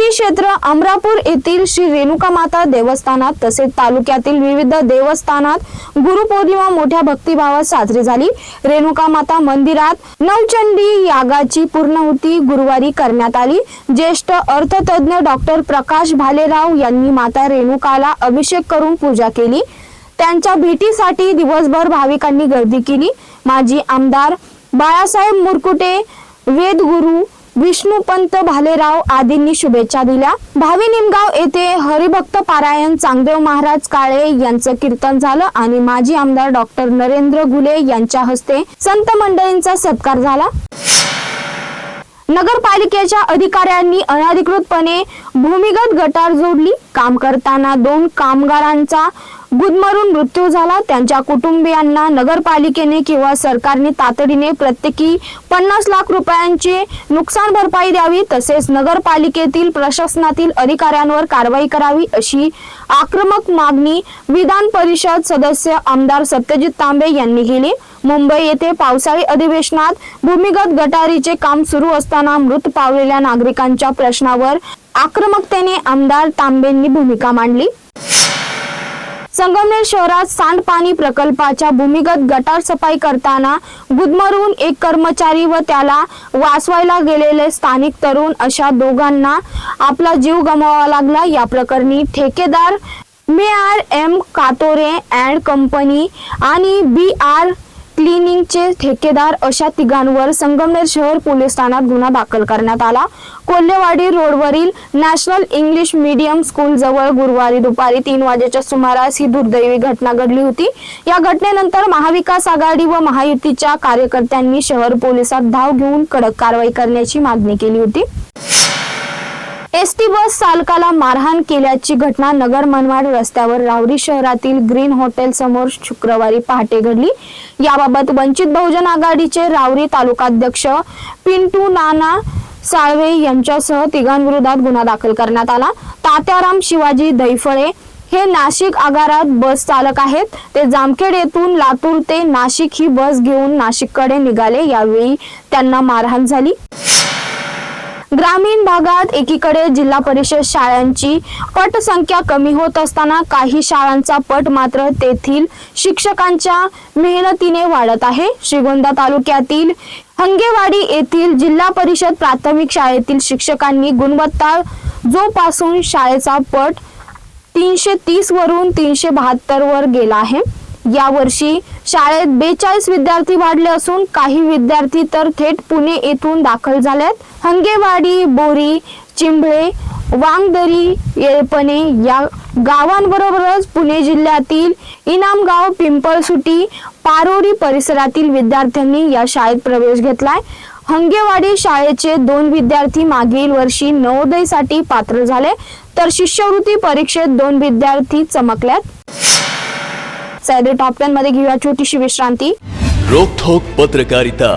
श्री क्षेत्र अमरापूर येथील श्री रेणुका माता देवस्थानात तसेच तालुक्यातील विविध देवस्थानात गुरुपौर्णिमा मोठ्या भक्तिभावात साजरी झाली. रेणुका माता मंदिरात नवचंडी यागाची पूर्णाहुती गुरुवारी करण्यात आली. ज्येष्ठ अर्थतज्ञ डॉक्टर प्रकाश भालेराव यांनी माता रेणुकाला अभिषेक करून पूजा केली. त्यांच्या भेटीसाठी दिवसभर भाविकांनी गर्दी केली. माजी आमदार बाळासाहेब मुरकुटे वेदगुरु विष्णुपंत भालेराव आदींनी शुभेच्छा दिल्या. भावी निमगाव येथे हरिभक्त पारायण चांगदेव महाराज काळे यांचं कीर्तन झालं आणि माजी आमदार डॉक्टर नरेंद्र गुले यांच्या हस्ते संत मंडळींचा सत्कार झाला. नगरपालिकेच्या अधिकाऱ्यांनी अनधिकृतपणे भूमिगत गटार जोडली. काम करताना दोन कामगारांचा गुदमरून मृत्यू झाला. त्यांच्या कुटुंबियांना नगरपालिकेने किंवा सरकारने तातडीने प्रत्येकी पन्नास लाख रुपयांची नुकसान भरपाई द्यावी तसेच नगरपालिकेतील प्रशासनातील अधिकाऱ्यांवर कारवाई करावी अशी आक्रमक मागणी विधान परिषद सदस्य आमदार सत्यजित तांबे यांनी केली. मुंबई येथे पावसाळी अधिवेशनात भूमिगत गटारीचे काम सुरू असताना मृत पावलेल्या नागरिकांच्या प्रश्नावर आक्रमकतेने आमदार तांबेंनी भूमिका मांडली. संगमनेर शहरात सांडपाणी प्रकल्पाच्या भूमिगत गटार सफाई करताना गुदमरून एक कर्मचारी व त्याला वाचवायला गेलेले स्थानिक तरुण अशा दोघांना आपला जीव गमवावा लागला. या प्रकरणी ठेकेदार मे R M Katore and company आणि बी आर क्लिनिंगचे ठेकेदार अशा तिघांवर संगमनेर शहर पोलीस ठाण्यात गुन्हा दाखल करण्यात आला. कोल्हेवाडी रोडवरील नॅशनल इंग्लिश मीडियम स्कूल जवळ गुरुवारी दुपारी तीन वाजेच्या सुमारास ही दुर्दैवी घटना घडली होती. या घटनेनंतर महाविकास आघाडी व महायुतीच्या कार्यकर्त्यांनी शहर पोलिसात धाव घेऊन कडक कारवाई करण्याची मागणी केली होती. एस टी बस चालकाला मारहाण केल्याची घटना नगर मनमाड रस्त्यावर रावरी शहरातील ग्रीन हॉटेल समोर शुक्रवारी पहाटे घडली. याबाबत वंचित बहुजन आघाडीचे रावरी तालुकाध्यक्ष पिंटू नाना साळवे यांच्यासह तिघांविरोधात गुन्हा दाखल करण्यात आला. तात्याराम शिवाजी दैफळे हे नाशिक आगारात बस चालक आहेत. ते जामखेड येथून लातूर ते नाशिक ही बस घेऊन नाशिककडे निघाले. यावेळी त्यांना मारहाण झाली. ग्रामीण भागात एकीकडे जिल्हा परिषद शाळांची पटसंख्या कमी होत असताना काही शाळांचा पट मात्र तेथील शिक्षकांच्या मेहनतीने वाढत आहे. श्रीगोंदा तालुक्यातील हंगेवाडी येथील जिल्हा परिषद प्राथमिक शाळेतील शिक्षकांनी गुणवत्ता जोपासून शाळेचा पट तीनशे तीस वरून तीनशे बहात्तर वर गेला आहे. यावर्षी शाळेत बेचाळीस विद्यार्थी वाढले असून काही विद्यार्थी तर थेट पुणे येथून दाखल झालेत. हंगेवाडी बोरी चिंबळे वांगदरी येळपणे या गावांबरोबरच पुणे जिल्ह्यातील इनामगाव पिंपळसुटी पारोरी परिसरातील विद्यार्थ्यांनी या शाळेत प्रवेश घेतलाय. हंगेवाडी शाळेचे दोन विद्यार्थी मागील वर्षी नवोदयसाठी पात्र झाले तर शिष्यवृत्ती परीक्षेत दोन विद्यार्थी चमकल्यात. सॅडे टॉप टेन मध्ये घेऊया छोटीशी विश्रांती. रोखोक पत्रकारिता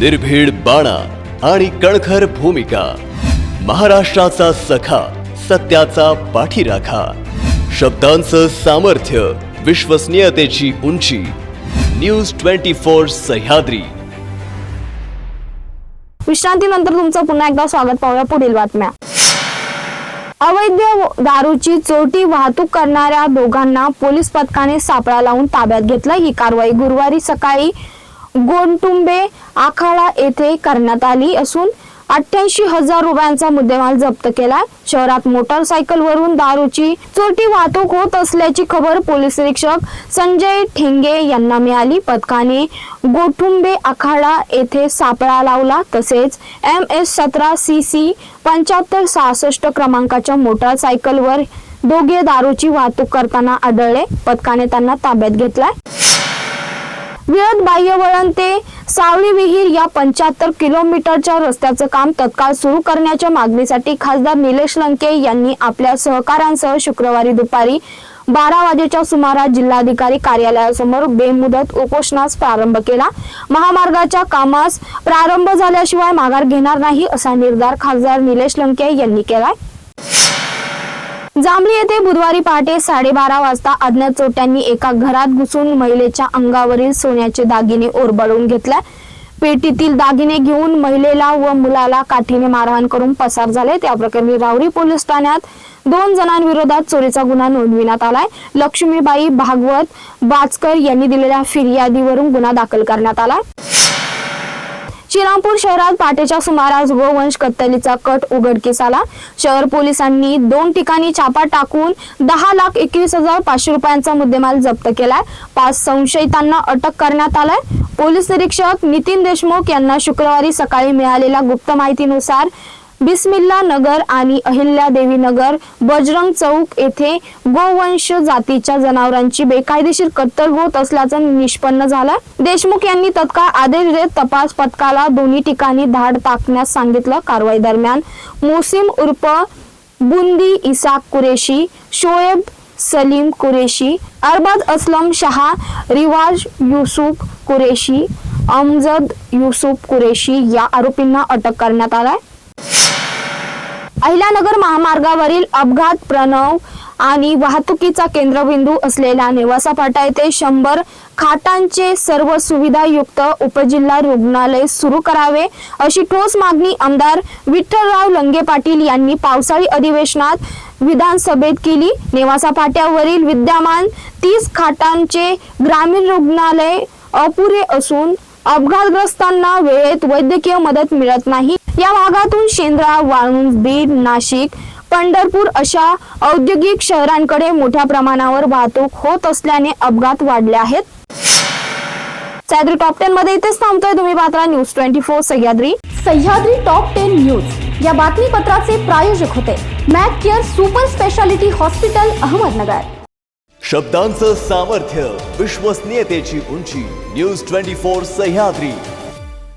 निर्भीड बाणा. आणि कणखर भूमिका. महाराष्ट्राचा सखा सत्याचा पाठीराखा. शब्दांचं सामर्थ्य विश्वसनीयतेची उंची. News twenty four Sahyadri. विश्रांतीनंतर तुमचं पुन्हा एकदा स्वागत पाहूया पुढील बातम्या. अवैध दारूची चोरटी वाहतूक करणाऱ्या दोघांना पोलीस पथकाने सापळा लावून ताब्यात घेतलं. ही कारवाई गुरुवारी सकाळी गोंटुंबे आखाडा येथे करण्यात आली असून अठ्ठ्याऐंशी हजार रुपयांचा मुद्देमाल जप्त केला. शहरात मोटारसायकलवरून दारूची चोरटी वाहतूक होत असल्याची खबर पोलीस निरीक्षक संजय ठेंगे यांना मिळाली. पथकाने गोठुंबे आखाडा येथे सापळा लावला. तसेच एम एस सतरा सी सी पंच्याहत्तर सहासष्ट क्रमांकाच्या मोटारसायकलवर दोघे दारूची वाहतूक करताना आढळले. पथकाने त्यांना ताब्यात घेतलाय. विळद बाह्यवळण ते सावळी विहीर या पंच्याहत्तर किलोमीटरच्या रस्त्याचं काम तत्काळ सुरू करण्याच्या मागणीसाठी खासदार निलेश लंके यांनी आपल्या सहकाऱ्यांसह शुक्रवारी दुपारी बारा वाजेच्या सुमारास जिल्हाधिकारी कार्यालयासमोर बेमुदत उपोषणास प्रारंभ केला. महामार्गाच्या कामास प्रारंभ झाल्याशिवाय माघार घेणार नाही असा निर्धार खासदार निलेश लंके यांनी केलाय. जांभळी येथे बुधवारी पहाटे साडेबारा वाजता अज्ञात चोट्यांनी एका घरात घुसून महिलेच्या अंगावरील सोन्याचे दागिने ओरबडून घेतल्या पेटीतील दागिने घेऊन महिलेला व मुलाला काठीने मारहाण करून पसार झाले. त्या प्रकरणी रावरी पोलीस ठाण्यात दोन जणांविरोधात चोरीचा गुन्हा नोंदविण्यात आलाय. लक्ष्मीबाई भागवत बाचकर यांनी दिलेल्या फिर्यादीवरून गुन्हा दाखल करण्यात आलाय श्रीरामपूर शहरात पाटेच्या सुमारास गोवंश कत्तलीचा कट उघडकीस आला. शहर पोलिसांनी दोन ठिकाणी छापा टाकून दहा लाख एकवीस हजार पाचशे रुपयांचा मुद्देमाल जप्त केलाय. पाच संशयितांना अटक करण्यात आलाय. पोलीस निरीक्षक नितीन देशमुख यांना शुक्रवारी सकाळी मिळालेल्या गुप्त माहितीनुसार बिस्मिल्ला नगर आणि अहिल्यादेवी नगर बजरंग चौक येथे गोवंश जातीच्या जनावरांची बेकायदेशीर कत्तल होत असल्याचं निष्पन्न झालं. देशमुख यांनी तत्काळ आदेश देत तपास पथकाला दोन्ही ठिकाणी धाड टाकण्यास सांगितलं. कारवाई दरम्यान मोसिम उर्फ बुंदी इसाक कुरेशी शोएब सलीम कुरेशी अरबाज असलम शहा रिवाज युसुफ कुरेशी अमजद युसुफ कुरेशी या आरोपींना अटक करण्यात आलाय. अहिल्यानगर महामार्गावरील अपघात प्रणव आणि वाहतुकीचा केंद्रबिंदू असलेल्या नेवासा फाटा येथे शंभर खाटांचे सर्व सुविधायुक्त उपजिल्हा रुग्णालय सुरू करावे अशी ठोस मागणी आमदार विठ्ठलराव लंगे पाटील यांनी पावसाळी अधिवेशनात विधानसभेत केली. नेवासा फाट्यावरील विद्यमान तीस खाटांचे ग्रामीण रुग्णालय अपुरे असून अपघातग्रस्तांना वेळेत वैद्यकीय मदत मिळत नाही. या भागातून शेंद्रा वाळूंज बीड नाशिक पंढरपूर अशा औद्योगिक शहरांकडे मोठ्या प्रमाणावर वाहतूक होत असल्याने अपघात वाढले आहेत. सह्याद्री टॉप टेन मध्ये इथेच थांबतोय तुम्ही Patra. News twenty four Sahyadri. Sahyadri top ten news. या बातमीपत्राचे प्रायोजक होते Mac care super speciality hospital Ahmednagar. शब्दांचं सामर्थ्य विश्वसनीयतेची उंची. News twenty four Sahyadri.